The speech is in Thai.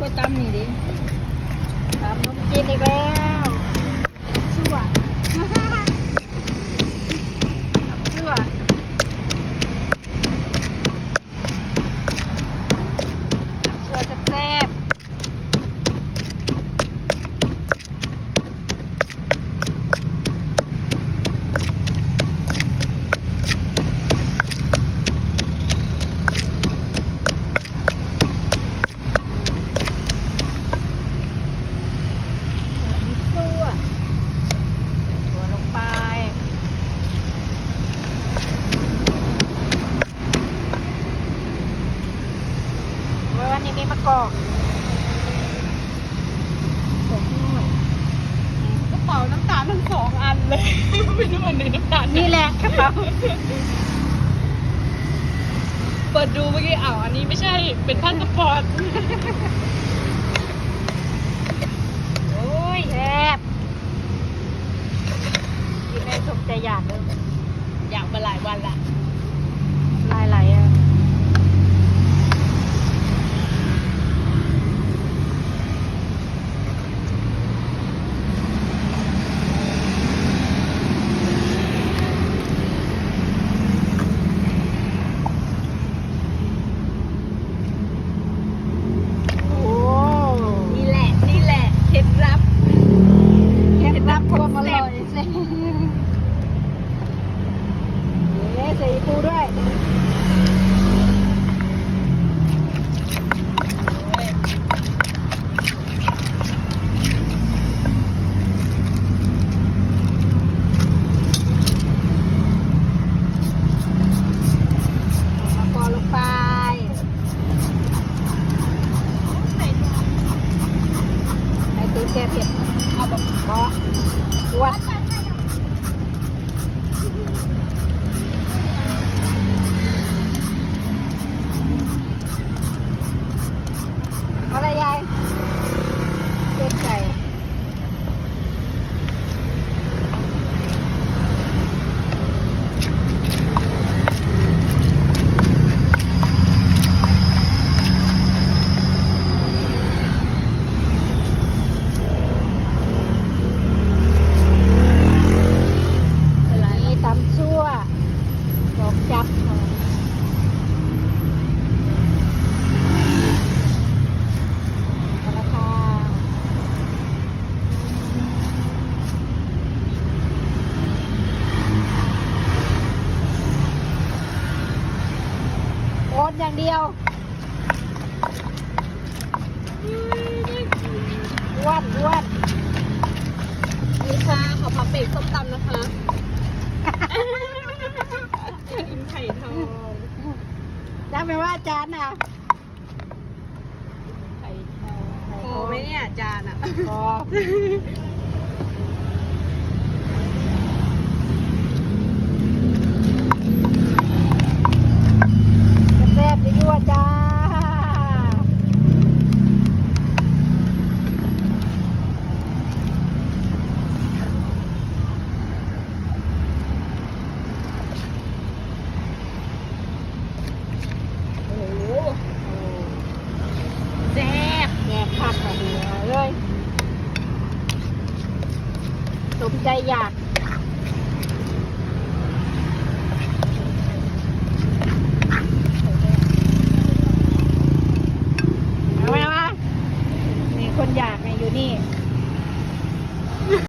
กล้วยตำนี่ดิตำนมจีนอีกแล้วชั่วชั่วชั่วแซ่บ ตัว ตัวลงไป วันนี้มีมะกอกสองหน่อยกระเป๋าน้ำตาลทั้งสองอันเลย ไม่รู้อันไหนน้ำตาลนี่แหละกระเป๋าเปิดดูเมื่อกี้อ้าวอันนี้ไม่ใช่เป็นพาสปอร์ตโอ้ยแซ่บกินได้สมใจอยากเลยอยากมาหลายวันละ ลายไหลอะ โอ้ นี่แหละนี่แหละเคล็ดลับ เคล็ดลับความอร่อยเอ๊ะใส่ ปูด้วยมะกอกลงไปไอ้ตีนแกเผ็ดเอาแบบบอวัดอะไรยายเป็ดไก่ นี่ตำชั่วดอกจับราคา โอนอย่างเดียวอ้วันอ้วันนี่ค่ะขอพับเบรกส้มตำนะคะอินไข่ทองจำไหมว่าอาจารย์น่ะไข่ทองไข่โอ้ทองไหมเนี่ยจานอะพอแซ่บๆยั่วๆจ้า โอ้โห แซ่บแซ่บคักแบบนี้เลย สมใจอยาก